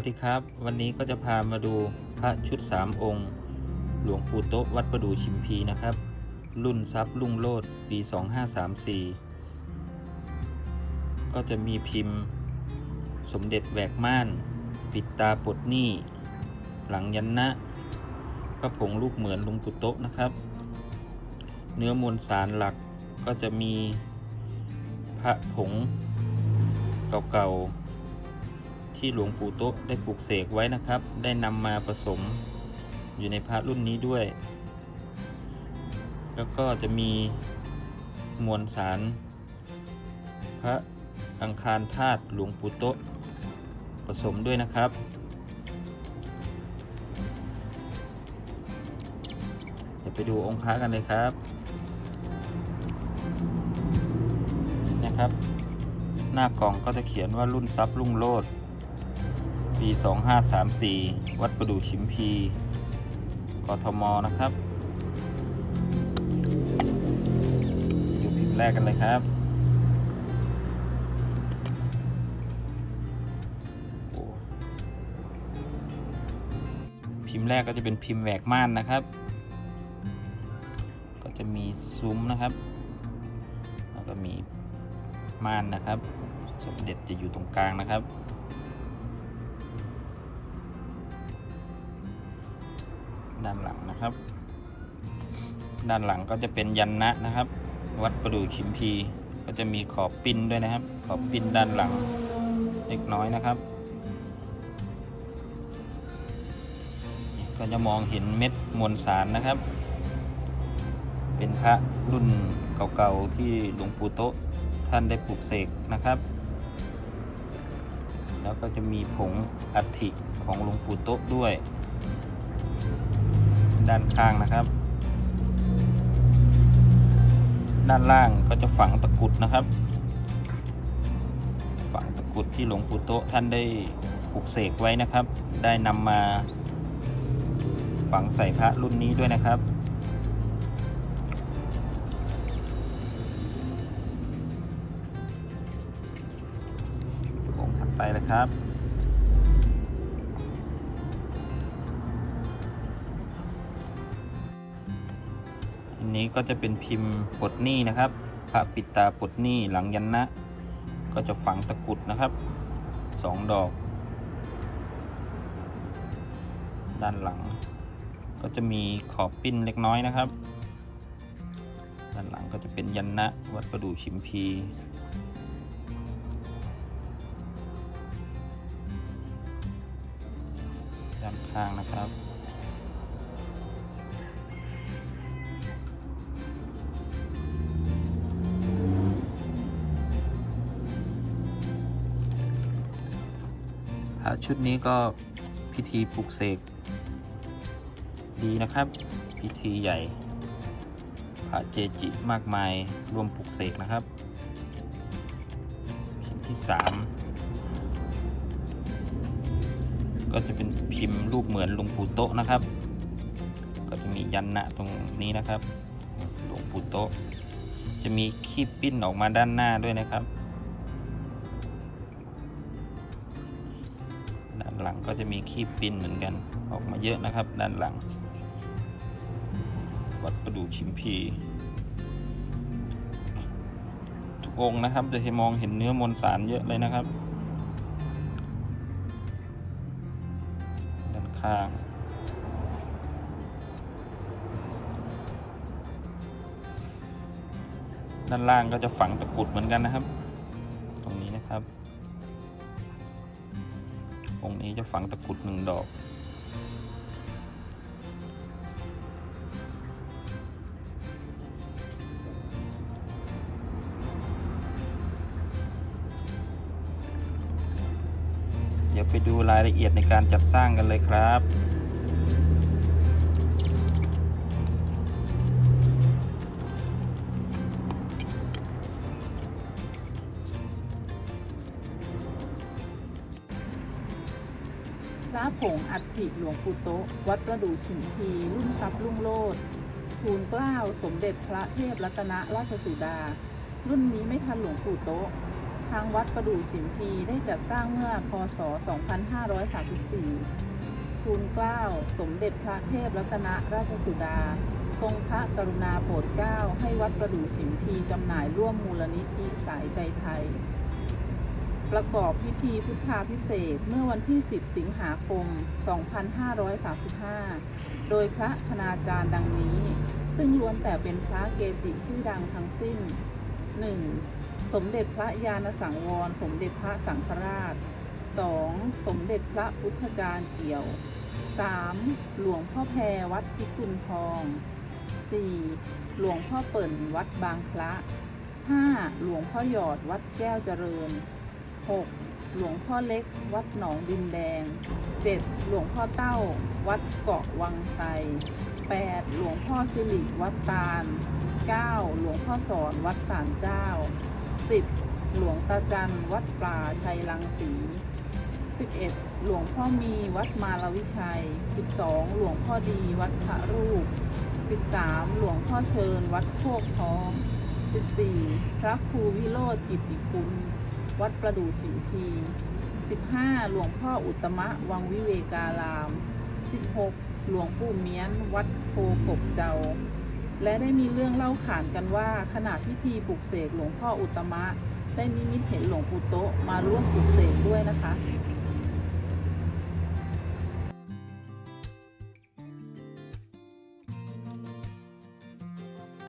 วัสดีครับ วันนี้ก็จะพามาดูพระชุด 3 องค์ หลวงปู่โตะวัดประดูชิมพีนะครับ รุ่นทรัพย์ลุ่งโลดปี 2534 ก็จะมีพิมพ์ สมเด็จแหวกม่าน ปิดตาปดหนี้ หลังยันนะพระผงลูกเหมือนหลวงปู่โตะนะครับ เนื้อมวลสารหลักก็จะมีพระผงเก่าๆ ที่หลวงปู่โต๊ะได้ปลูกเสกไว้นะครับ ได้นำมาผสมอยู่ในพระรุ่นนี้ด้วย แล้วก็จะมีมวลสาร พระอังคารธาตุหลวงปู่โต๊ะผสมด้วยนะครับเดี๋ยวไปดูองค์พระกันเลยครับนะครับ หน้ากล่องก็จะเขียนว่ารุ่นทรัพย์รุ่งโลด ปี 2534 วัดประดู่ชิมพี กทม นะครับ ดูพิมพ์แรกกันเลยครับพิมพ์แรกก็จะเป็นพิมพ์แหวกม่านนะครับ ก็จะมีซุ้มนะครับ แล้วก็มีม่านนะครับ สมเด็จจะอยู่ตรงกลางนะครับ ด้านหลังนะครับ ด้านหลังก็จะเป็นยันนะนะครับ วัดประดู่ชิมพี ก็จะมีขอบปิ้นด้วยนะครับ ขอบปิ้นด้านหลังเล็กน้อยนะครับ ก็จะมองเห็นเม็ดมวลสารนะครับ เป็นพระรุ่นเก่าๆที่หลวงปู่โตะท่านได้ปลูกเสกนะครับ แล้วก็จะมีผงอัฐิของหลวงปู่โตะด้วย ด้านข้างนะครับ ด้านล่างก็จะฝังตะกุดนะครับ ฝังตะกุดที่หลวงปู่โตท่านได้ปลูกเสกไว้นะครับ ได้นำมาฝังใส่พระรุ่นนี้ด้วยนะครับ องค์ถัดไปเลยครับ นี้ก็จะเป็นพิมพ์ปดหนี้นะครับ พระปิตาปดหนี้หลังยันนะ ก็จะฝังตะกรุดนะครับสองดอก ด้านหลัง ก็จะมีขอบปิ้นเล็กน้อยนะครับ ด้านหลังก็จะเป็นยันนะวัดประดู่ชิมพีด้านข้างนะครับ ระชุดนี้ก็พิธีปลุกเสกดีนะครับ พิธีใหญ่พระเจจิมากมายรวมปลุกเสกนะครับพิมพ์ที่สามก็จะเป็นพิมพ์รูปเหมือนหลวงปู่โตะนะครับ ก็จะมียันนะตรงนี้นะครับหลวงปู่โตะจะมีขี้ปิ้นออกมาด้านหน้าด้วยนะครับ ด้านหลังก็จะมีขี้ปิ้นเหมือนกันออกมาเยอะนะครับ ด้านหลัง วัดประดูชิมพี ทุกองนะครับจะให้มองเห็นเนื้อมวลสารเยอะเลยนะครับ ด้านข้างด้านล่างก็จะฝังตะกุดเหมือนกันนะครับ ตรงนี้นะครับ องค์นี้จะฝังตะกุดหนึ่งดอก เดี๋ยวไปดูรายละเอียดในการจัดสร้างกันเลยครับ พระผงอัฐิหลวงปู่โตะวัดประดู่ชิมพีรุ่นทรัพย์รุ่งโลดทูลเกล้าสมเด็จพระเทพรัตนราชสุดา รุ่นนี้ไม่ทันหลวงปู่โตะทางวัดประดู่ฉิมพีได้จัดสร้างเมื่อพศ 2534 ทูลเกล้าสมเด็จพระเทพรัตนราชสุดา ทรงพระกรุณาโปรดเกล้าให้วัดประดู่ฉิมพีจำหน่ายร่วมมูลนิธิสายใจไทย ประกอบพิธีพุทธาพิเศษเมื่อวันที่ 10 สิงหาคม 2535 โดยพระคณาจารย์ดังนี้ ซึ่งล้วนแต่เป็นพระเกจิชื่อดังทั้งสิ้น 1. สมเด็จพระยาณสังวร สมเด็จพระสังฆราช 2. สมเด็จพระพุทธจารย์เกี่ยว 3. หลวงพ่อแพรวัดพิกุลทอง 4. หลวงพ่อเปิ่นวัดบางพระ 5. หลวงพ่อหยอดวัดแก้วเจริญ 6. หลวงพ่อเล็ก วัดหนองดินแดง 7. หลวงพ่อเต้า วัดเกาะวังไทร 8. หลวงพ่อสิริวัดตาล 9. หลวงพ่อสอนวัดสารเจ้า 10. หลวงตาจันวัดป่าชัยลังสี 11. หลวงพ่อมีวัดมาลวิชัย 12. หลวงพ่อดีวัดพระรูป 13. หลวงพ่อเชิญวัดโคกทอง 14. พระครูวิโรธกิตติคุณ วัดประดู่สิมพี 15. หลวงพ่ออุตมะ วังวิเวการาม 16. หลวงปู่เมียน วัดโพกบเจ้า และได้มีเรื่องเล่าขานกันว่าขณะพิธีปลุกเสกหลวงพ่ออุตตมะ ได้นิมิตเห็นหลวงปู่โตะมาร่วมปลุกเสกด้วยนะคะ